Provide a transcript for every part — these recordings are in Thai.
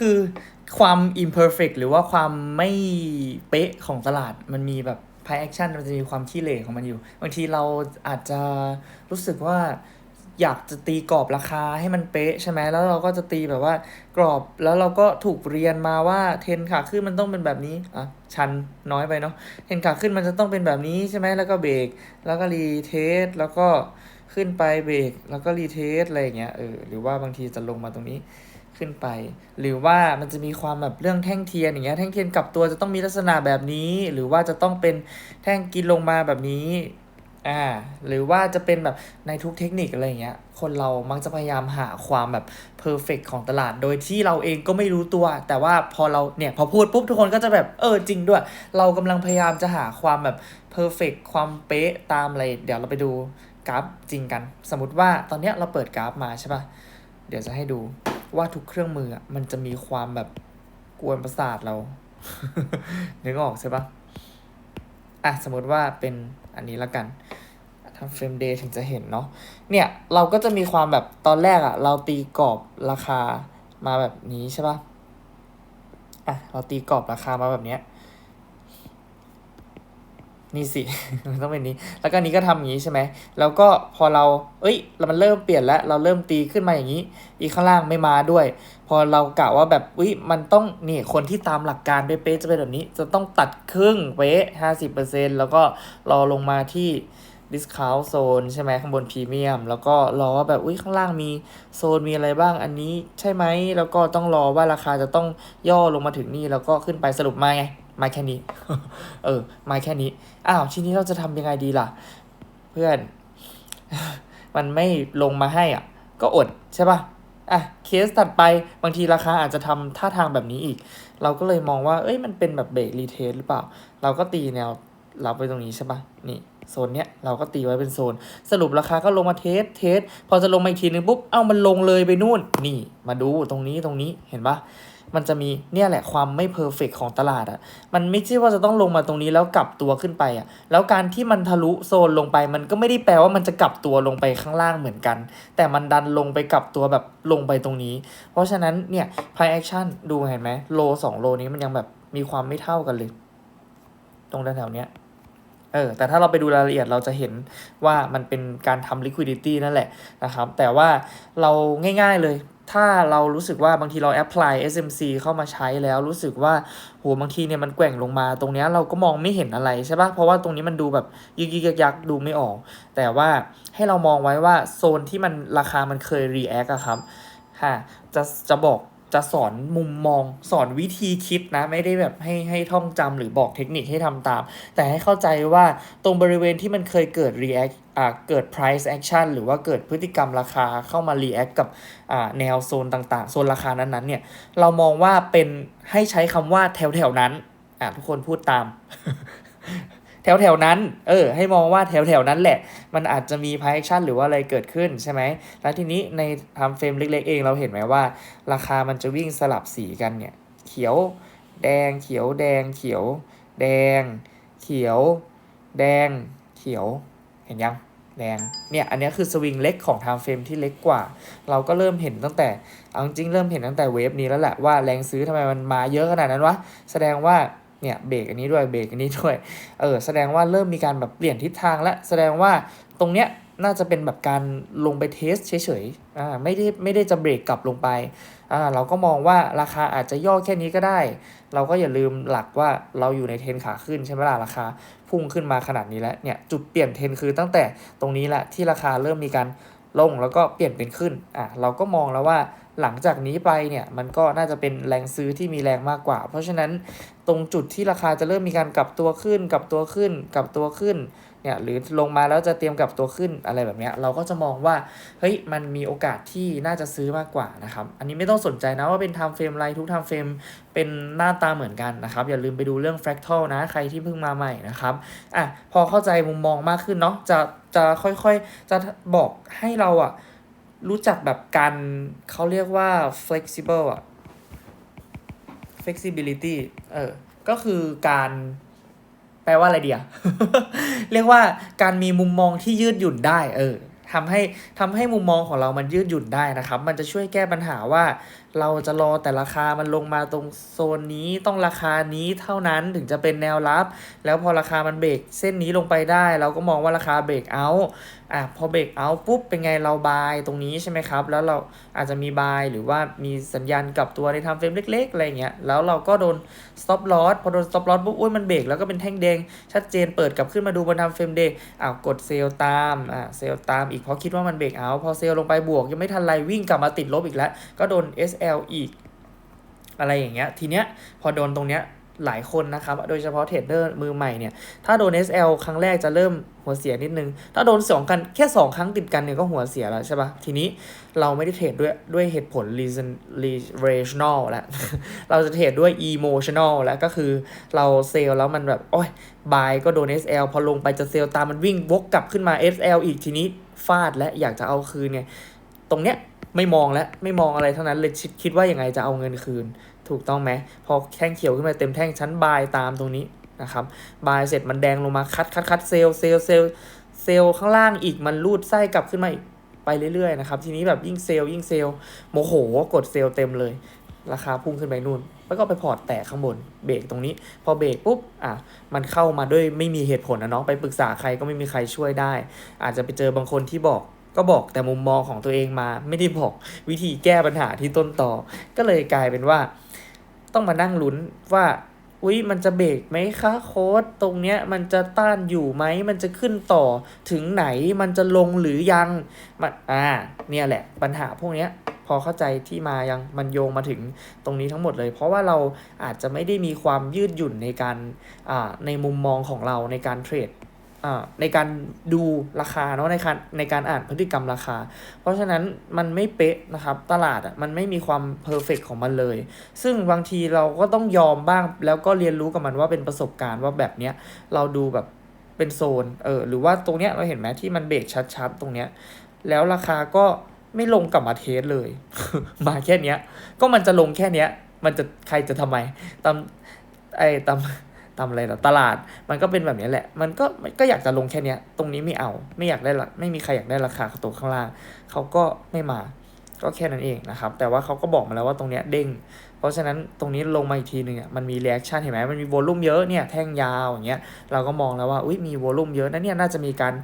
คือความ imperfect หรือว่าความไม่เป๊ะของตลาดมันมีแบบ reaction มันจะมีความขี้เหร่ของมันอยู่ บางทีเราอาจจะรู้สึกว่าอยากจะตีกรอบราคาให้มันเป๊ะใช่ไหมแล้วเราก็จะตีแบบว่ากรอบแล้วเราก็ถูกเรียนมาว่าเทนขาขึ้นมันต้องเป็นแบบนี้อะชันน้อยไปเนาะเทนขาขึ้นมันจะต้องเป็นแบบนี้ใช่ไหมแล้วก็เบรกแล้วก็รีเทสแล้วก็ขึ้นไปเบรกแล้วก็รีเทสอะไรอย่างเงี้ยเออหรือว่าบางทีจะลงมาตรงนี้ ขึ้นไป หรือว่ามันจะมีความแบบเรื่องแท่งเทียนอย่างเงี้ยแท่งเทียนกลับตัวจะต้องมีลักษณะแบบนี้ หรือว่าจะต้องเป็นแท่งกินลงมาแบบนี้อ่าหรือว่าจะเป็นแบบในทุกเทคนิคอะไรเงี้ยคนเรามักจะพยายามหาความแบบเพอร์เฟกของตลาด โดยที่เราเองก็ไม่รู้ตัว แต่ว่าพอเราเนี่ยพอพูดปุ๊บทุกคนก็จะแบบเออจริงด้วย เรากำลังพยายามจะหาความแบบเพอร์เฟกความเป๊ะตามอะไร เดี๋ยวเราไปดูกราฟจริงกัน สมมติว่าตอนเนี้ยเราเปิดกราฟมาใช่ปะ่ะ เดี๋ยวจะให้ดู ว่าทุกเครื่องมือมันจะมีความแบบกวนประสาทเรานึกออกใช่ปะอะสมมติว่าเป็นอันนี้ละกันทำเฟรมเดย์ถึงจะเห็นเนาะเนี่ยเราก็จะมีความแบบตอนแรกอะเราตีกรอบราคามาแบบนี้ใช่ปะอะเราตีกรอบราคามาแบบเนี้ย นี่สิ มันต้องเป็นนี้ แล้วก็นี้ก็ทำอย่างนี้ใช่ไหม แล้วก็พอเรา เอ้ยเรามันเริ่มเปลี่ยนแล้ว เราเริ่มตีขึ้นมาอย่างนี้ อีกข้างล่างไม่มาด้วย พอเรากะว่าแบบอุ้ยมันต้อง นี่ คนที่ตามหลักการเป๊ะๆจะเป็นแบบนี้ จะต้องตัดครึ่งเป๊ะห้าสิบเปอร์เซ็นแล้วก็รอลงมาที่ discount zone ใช่ไหมข้างบนพรีเมียม แล้วก็รอว่าแบบอุ้ยข้างล่างมีโซนมีอะไรบ้างอันนี้ใช่ไหม แล้วก็ต้องรอว่าราคาจะต้องย่อลงมาถึงนี่แล้วก็ขึ้นไปสรุปมาไง มาแค่นี้ เออ มาแค่นี้ อ้าวทีนี้เราจะทำยังไงดีล่ะ เพื่อน มันไม่ลงมาให้อะ ก็อดใช่ปะอะเคสถัดไปบางทีราคาอาจจะทำท่าทางแบบนี้อีก เราก็เลยมองว่า เอ้ยมันเป็นแบบเบรกรีเทสหรือเปล่า เราก็ตีแนวรับไปตรงนี้ใช่ป่ะนี่ โซนเนี้ยเราก็ตีไว้เป็นโซน สรุปราคาก็ลงมาเทสเทสพอจะลงมาอีกทีนึงปุ๊บเอ้ามันลงเลยไปนู่นนี่ มาดูตรงนี้ตรงนี้เห็นปะมันจะมีเนี่ยแหละความไม่เพอร์เฟกของตลาดอะ่ะ มันไม่ใช่ว่าจะต้องลงมาตรงนี้แล้วกลับตัวขึ้นไปอะ่ะ แล้วการที่มันทะลุโซนลงไป มันก็ไม่ได้แปลว่ามันจะกลับตัวลงไปข้างล่างเหมือนกัน แต่มันดันลงไปกลับตัวแบบลงไปตรงนี้ เพราะฉะนั้นเนี่ยพายแอคชั่นดูเห็นไหมโลสองโลนี้มันยังแบบมีความไม่เท่ากันเลย ตรงแถวเนี้ย เออแต่ถ้าเราไปดูรายละเอียดเราจะเห็นว่ามันเป็นการทำ liquidity นั่นแหละนะครับ แต่ว่าเราง่ายๆเลย ถ้าเรารู้สึกว่าบางทีเรา apply SMC เข้ามาใช้แล้วรู้สึกว่าโหบางทีเนี่ยมันแกว่งลงมา ตรงนี้เราก็มองไม่เห็นอะไรใช่ปะเพราะว่าตรงนี้มันดูแบบยึกๆยักดูไม่ออก แต่ว่าให้เรามองไว้ว่าโซนที่มันราคามันเคย react อะครับฮะจะจะบอก จะสอนมุมมองสอนวิธีคิดนะ ไม่ได้แบบให้ให้ท่องจำหรือบอกเทคนิคให้ทำตาม แต่ให้เข้าใจว่าตรงบริเวณที่มันเคยเกิด react อ่าเกิด price action หรือว่าเกิดพฤติกรรมราคาเข้ามา react กับอ่าแนวโซนต่างๆ โซนราคานั้นๆเนี่ยเรามองว่าเป็นให้ใช้คำว่าแถวๆนั้นอ่าทุกคนพูดตาม แถวแถวๆนั้น เออ ให้มองว่าแถวแถวๆนั้นแหละ มันอาจจะมี price action หรือว่าอะไรเกิดขึ้นใช่ไหม แล้วทีนี้ในทำเฟรมเล็ก ๆ เองเราเห็นไหมว่า ราคามันจะวิ่งสลับสีกันเนี่ย เขียว แดง เขียว แดง เขียว แดง เขียว แดง เขียว เห็นยัง แดง เนี่ย อันนี้คือสวิงเล็กของ time frame ที่เล็กกว่า เราก็เริ่มเห็นตั้งแต่ เอาจริงเริ่มเห็นตั้งแต่เวฟนี้แล้วแหละว่าแรงซื้อทำไมมันมาเยอะขนาดนั้นวะ แสดงว่า เนี่ยเบรกอันนี้ด้วยเบรกอันนี้ด้วยเออแสดงว่าเริ่มมีการแบบเปลี่ยนทิศทางและแสดงว่าตรงเนี้ยน่าจะเป็นแบบการลงไปเทสเฉยๆอ่าไม่ได้ไม่ได้จะเบรกกลับลงไปอ่าเราก็มองว่าราคาอาจจะย่อแค่นี้ก็ได้ เราก็อย่าลืมหลักว่าเราอยู่ในเทรนขาขึ้นใช่ไหมล่ะราคาพุ่งขึ้นมาขนาดนี้แล้วเนี่ยจุดเปลี่ยนเทรนคือตั้งแต่ตรงนี้แหละที่ราคาเริ่มมีการลงแล้วก็เปลี่ยนเป็นขึ้นอะเราก็มองแล้วว่า หลังจากนี้ไปเนี่ยมันก็น่าจะเป็นแรงซื้อที่มีแรงมากกว่า เพราะฉะนั้นตรงจุดที่ราคาจะเริ่มมีการกลับตัวขึ้นกลับตัวขึ้นกลับตัวขึ้นเนี่ยหรือลงมาแล้วจะเตรียมกลับตัวขึ้นอะไรแบบเนี้ยเราก็จะมองว่าเฮ้ยมันมีโอกาสที่น่าจะซื้อมากกว่านะครับอันนี้ไม่ต้องสนใจนะว่าเป็น time frame อะไรทุก time frame เป็นหน้าตาเหมือนกันนะครับอย่าลืมไปดูเรื่อง fractal นะใครที่เพิ่งมาใหม่นะครับอะพอเข้าใจมุมมองมากขึ้นเนาะจะจะค่อยๆ จะบอกให้เราอะ รู้จักแบบการเขาเรียกว่า flexible อะ flexibility เออ ก็คือการแปลว่าอะไรเดียเรียกว่าการมีมุมมองที่ยืดหยุ่นได้ เออทำให้ทำให้มุมมองของเรามันยืดหยุ่นได้นะครับ มันจะช่วยแก้ปัญหาว่าเราจะรอแต่ราคามันลงมาตรงโซนนี้ต้องราคานี้เท่านั้นถึงจะเป็นแนวรับ แล้วพอราคามันเบรกเส้นนี้ลงไปได้ เราก็มองว่าราคาเบรกเอาอะพอเบรกเอาปุ๊บเป็นไงเราบายตรงนี้ใช่ไหมครับ แล้วเราอาจจะมีบายหรือว่ามีสัญญาณกลับตัวในทำเฟรมเล็กๆอะไรเงี้ยแล้วเราก็โดน stop loss พอโดน stop loss ปุ๊บอุ้ยมันเบรกแล้วก็เป็นแท่งแดงชัดเจนเปิดกลับขึ้นมาดูบนทำเฟรมเดย์อ้าวกดเซลตามอ่าเซลตามอีกเพราะคิดว่ามันเบรกเอาพอเซลลงไปบวกยังไม่ทันไรวิ่งกลับมาติดลบอีกแล้วก็โดน SL อีก อะไรอย่างเงี้ย ทีเนี้ยพอโดนตรงเนี้ยหลายคนนะครับ โดยเฉพาะเทรดเดอร์มือใหม่เนี่ย ถ้าโดน SL ครั้งแรกจะเริ่มหัวเสียนิดนึง ถ้าโดนสองกันแค่ 2 ครั้งติดกันเนี่ยก็หัวเสียแล้วใช่ปะทีนี้เราไม่ได้เทรดด้วยด้วยเหตุผล reason rational แล้ว เราจะเทรดด้วย emotional แล้วก็คือเราเซลแล้วมันแบบโอ้ยบายก็โดน SL พอลงไปจะเซลตามมันวิ่งวกกลับขึ้นมา SL อีกทีนี้ฟาดและอยากจะเอาคืนเนี่ย ตรงเนี้ยไม่มองแล้วไม่มองอะไรทั้งนั้นเลยคิดคิดว่ายังไงจะเอาเงินคืน ถูกต้องไหมพอแท่งเขียวขึ้นมาเต็มแท่งชั้นบายตามตรงนี้นะครับบายเสร็จมันแดงลงมาคัดคัดคัดเซลเซลเซลเซลข้างล่างอีกมันรูดไส้กลับขึ้นมาอีกไปเรื่อยๆนะครับทีนี้แบบยิ่งเซลยิ่งเซลโมโหกดเซลเต็มเลย ราคาพุ่งขึ้นไปนู่น แล้วก็ไปพอร์ตแตกข้างบนเบรกตรงนี้ พอเบรกปุ๊บอะมันเข้ามาด้วยไม่มีเหตุผลนะเนาะไปปรึกษาใครก็ไม่มีใครช่วยได้ อาจจะไปเจอบางคนที่บอก ก็บอกแต่มุมมองของตัวเองมา ไม่ได้บอกวิธีแก้ปัญหาที่ต้นต่อ ก็เลยกลายเป็นว่า ต้องมานั่งลุ้นว่าอุ๊ยมันจะเบรกไหมคะโค้ดตรงเนี้ยมันจะต้านอยู่ไหมมันจะขึ้นต่อถึงไหนมันจะลงหรือยังมันอ่าเนี่ยแหละปัญหาพวกเนี้ยพอเข้าใจที่มายังมันโยงมาถึงตรงนี้ทั้งหมดเลย เพราะว่าเราอาจจะไม่ได้มีความยืดหยุ่นในการอ่าในมุมมองของเราในการเทรด ในการดูราคาเนาะในการในการอ่านพฤติกรรมราคา เพราะฉะนั้นมันไม่เป๊ะนะครับ ตลาดอะมันไม่มีความเพอร์เฟกของมันเลย ซึ่งบางทีเราก็ต้องยอมบ้าง แล้วก็เรียนรู้กับมันว่าเป็นประสบการณ์ว่าแบบเนี้ยเราดูแบบเป็นโซนเออหรือว่าตรงเนี้ยเราเห็นไหมที่มันเบรกชัดๆตรงเนี้ยแล้วราคาก็ไม่ลงกลับมาเทสเลย มาแค่เนี้ย ก็มันจะลงแค่เนี้ย มันจะใครจะทำไมตามไอ้ตาม ตามอะไรล่ะตลาด มันก็เป็นแบบนี้แหละ มันก็มันก็อยากจะลงแค่เนี้ยตรงนี้ไม่เอา ไม่อยากได้ละไม่มีใครอยากได้ราคาตัวข้างล่างเขาก็ไม่มา ก็แค่นั้นเองนะครับ แต่ว่าเขาก็บอกมาแล้วว่าตรงเนี้ยเด้ง เพราะฉะนั้นตรงนี้ลงมาอีกทีหนึ่งมันมี reaction เห็นไหมมันมีโวลุ่มเยอะเนี่ยแท่งยาวอย่างเงี้ยเราก็มองแล้วว่าอุ้ยมีโวลุ่มเยอะนะเนี่ยน่าจะมีการ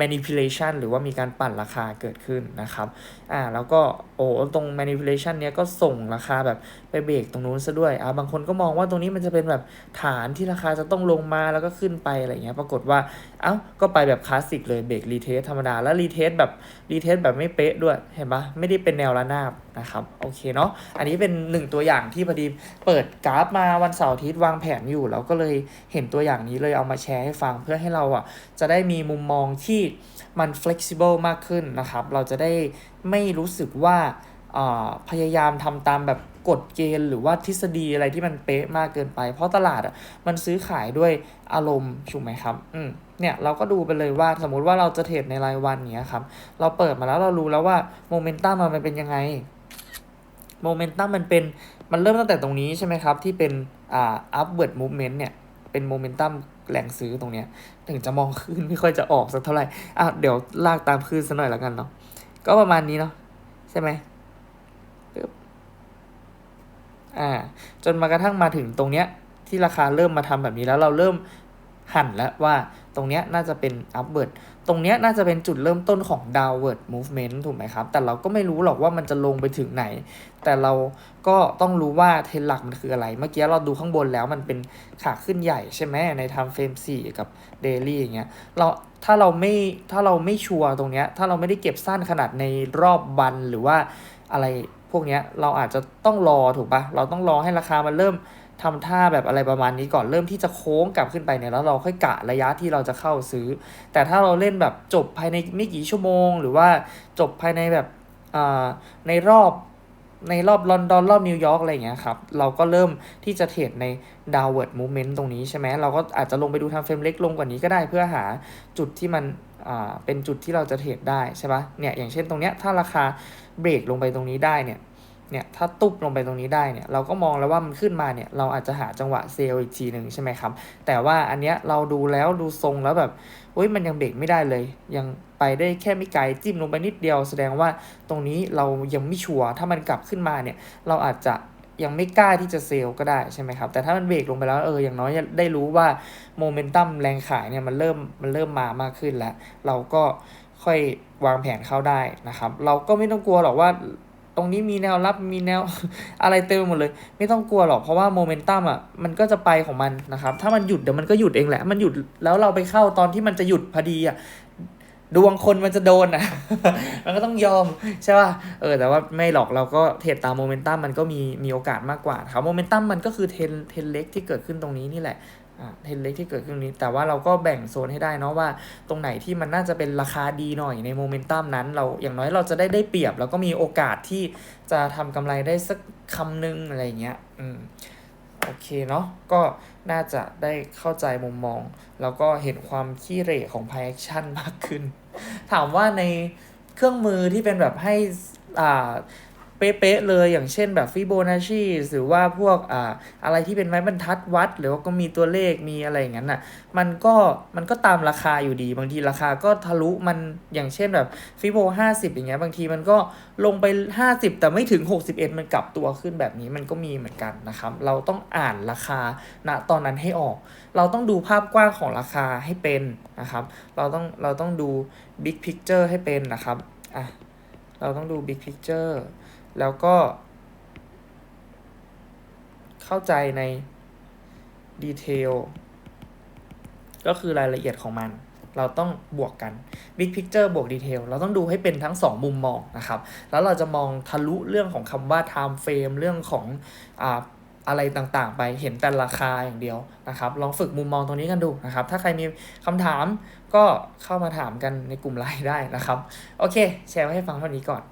manipulation หรือว่ามีการปั่นราคาเกิดขึ้นนะครับอ่าแล้วก็โอ้ตรง manipulation เนี้ยก็ส่งราคาแบบไปเบรกตรงนู้นซะด้วยอ่าบางคนก็มองว่าตรงนี้มันจะเป็นแบบฐานที่ราคาจะต้องลงมาแล้วก็ขึ้นไปอะไรเงี้ยปรากฏว่าเอ้าก็ไปแบบคลาสสิกเลยเบรกรีเทสธรรมดาแล้วรีเทสแบบรีเทสแบบไม่เป๊ะด้วยเห็นปะไม่ได้เป็นแนวระนาบนะครับโอเคเนาะอันนี้เป็นหนึ่งตัวอย่างที่พอดีเปิดกราฟมาวันเสาร์อาทิตย์วางแผนอยู่แล้วก็เลยเห็นตัวอย่างนี้เลยเอามาแชร์ให้ฟังเพื่อให้เราอะจะได้มีมุมมองที่มัน flexible มากขึ้นนะครับ เราจะได้ไม่รู้สึกว่าพยายามทำตามแบบกฎเกณฑ์หรือว่าทฤษฎีอะไรที่มันเป๊ะมากเกินไป เพราะตลาดอะมันซื้อขายด้วยอารมณ์ถูกไหมครับอืมเนี่ยเราก็ดูไปเลยว่าสมมุติว่าเราจะเทรดในรายวันเนี้ยครับ เราเปิดมาแล้วเรารู้แล้วว่าโมเมนตัมมันเป็นยังไงโมเมนตัมมันเป็นมันเริ่มตั้งแต่ตรงนี้ใช่ไหมครับ ที่เป็นอ่า upward movement เนี่ยเป็นโมเมนตัม แหล่งซื้อตรงเนี้ยถึงจะมองขึ้นไม่ค่อยจะออกสักเท่าไหร่อะเดี๋ยวลากตามขึ้นสักหน่อยแล้วกันเนาะก็ประมาณนี้เนาะใช่ไหมปึ๊บอ่า จนมากระทั่งมาถึงตรงเนี้ยที่ราคาเริ่มมาทำแบบนี้แล้วเราเริ่มหันแล้วว่า ตรงเนี้ยน่าจะเป็น upward ตรงเนี้ยน่าจะเป็นจุดเริ่มต้นของ downward movement ถูกไหมครับ แต่เราก็ไม่รู้หรอกว่ามันจะลงไปถึงไหน แต่เราก็ต้องรู้ว่าเทรนหลักมันคืออะไร เมื่อกี้เราดูข้างบนแล้วมันเป็นขาขึ้นใหญ่ใช่ไหมใน time frame 4 กับ daily อย่างเงี้ย เราถ้าเราไม่ถ้าเราไม่ชัวร์ตรงเนี้ย ถ้าเราไม่ได้เก็บสั้นขนาดในรอบวันหรือว่าอะไรพวกเนี้ย เราอาจจะต้องรอถูกปะเราต้องรอให้ราคามันเริ่ม ทำท่าแบบอะไรประมาณนี้ก่อนเริ่มที่จะโค้งกลับขึ้นไปเนี่ยแล้วเราค่อยกะระยะที่เราจะเข้าซื้อ แต่ถ้าเราเล่นแบบจบภายในไม่กี่ชั่วโมง หรือว่าจบภายในแบบอ่าในรอบในรอบลอนดอนรอบนิวยอร์กอะไรอย่างเงี้ยครับเราก็เริ่มที่จะเทรดใน downward movement ตรงนี้ใช่ไหมเราก็อาจจะลงไปดูทำเฟรมเล็กลงกว่านี้ก็ได้เพื่อหาจุดที่มันอ่าเป็นจุดที่เราจะเทรดได้ใช่ปะเนี่ยอย่างเช่นตรงเนี้ยถ้าราคาเบรกลงไปตรงนี้ได้เนี่ย เนี่ยถ้าตุบลงไปตรงนี้ได้เนี่ยเราก็มองแล้วว่ามันขึ้นมาเนี่ยเราอาจจะหาจังหวะเซลล์อีกทีหนึ่งใช่ไหมครับ แต่ว่าอันเนี้ยเราดูแล้วดูทรงแล้วแบบเฮ้ยมันยังเบรกไม่ได้เลย ยังไปได้แค่ไม่ไกลจิ้มลงไปนิดเดียว แสดงว่าตรงนี้เรายังไม่ชัวร์ถ้ามันกลับขึ้นมาเนี่ยเราอาจจะยังไม่กล้าที่จะเซลก็ได้ใช่ไหมครับ แต่ถ้ามันเบรกลงไปแล้วเอออย่างน้อยได้รู้ว่าโมเมนตัมแรงขายเนี่ยมันเริ่มมันเริ่มมามากขึ้นแล้ว เราก็ค่อยวางแผนเข้าได้นะครับ เราก็ไม่ต้องกลัวหรอกว่า ตรงนี้มีแนวรับมีแนวอะไรเต็มหมดเลย ไม่ต้องกลัวหรอกเพราะว่าโมเมนตัมอะมันก็จะไปของมันนะครับ ถ้ามันหยุดเดี๋ยวมันก็หยุดเองแหละ มันหยุดแล้วเราไปเข้าตอนที่มันจะหยุดพอดีอะดวงคนมันจะโดนอะ มันก็ต้องยอมใช่ป่ะ เออ แต่ว่าไม่หรอกเราก็เทรดตามโมเมนตัมมันก็มีมีโอกาสมากกว่าครับโมเมนตัมมันก็คือเทนเทนเล็กที่เกิดขึ้นตรงนี้นี่แหละ เทนเล็กที่เกิดขึ้นนี้ แต่ว่าเราก็แบ่งโซนให้ได้เนาะว่า ตรงไหนที่มันน่าจะเป็นราคาดีหน่อยในโมเมนตัมนั้น เราอย่างน้อยเราจะได้ได้เปรียบ แล้วก็มีโอกาสที่จะทำกำไรได้สักคำนึงอะไรเงี้ยอืมโอเคเนาะก็น่าจะได้เข้าใจมุมมอง แล้วก็เห็นความขี้เหร่ของ p พ a c t i o n มากขึ้น ถามว่าในเครื่องมือที่เป็นแบบให้อ่า เป๊ะๆเลยอย่างเช่นแบบฟิโบนัชชีหรือว่าพวกอ่าอะไรที่เป็นไม้บรรทัดวัด หรือว่าก็มีตัวเลขมีอะไรอย่างนั้นน่ะมันก็มันก็ตามราคาอยู่ดีบางทีราคาก็ทะลุมันอย่างเช่นแบบฟิโบห้าสิบอย่างเงี้ยบางทีมันก็ลงไป50แต่ไม่ถึง61มันกลับตัวขึ้นแบบนี้มันก็มีเหมือนกันนะครับ เราต้องอ่านราคาณตอนนั้นให้ออก เราต้องดูภาพกว้างของราคาให้เป็นนะครับ เราต้องเราต้องดู big picture ให้เป็นนะครับอะเราต้องดู big picture แล้วก็ เข้าใจในดีเทลก็คือรายละเอียดของมัน เราต้องบวกกัน Big Picture บวกดีเทลเราต้องดูให้เป็นทั้ง 2 มุมมองนะครับ แล้วเราจะมองทะลุเรื่องของคำว่า time frame เรื่องของอ่าอะไรต่างๆ ไปเห็นแต่ราคาอย่างเดียวนะครับ ลองฝึกมุมมองตรงนี้กันดูนะครับ ถ้าใครมีคำถามก็เข้ามาถามกันในกลุ่มไลน์ได้นะครับ โอเค แชร์ไว้ให้ฟังเท่านี้ก่อน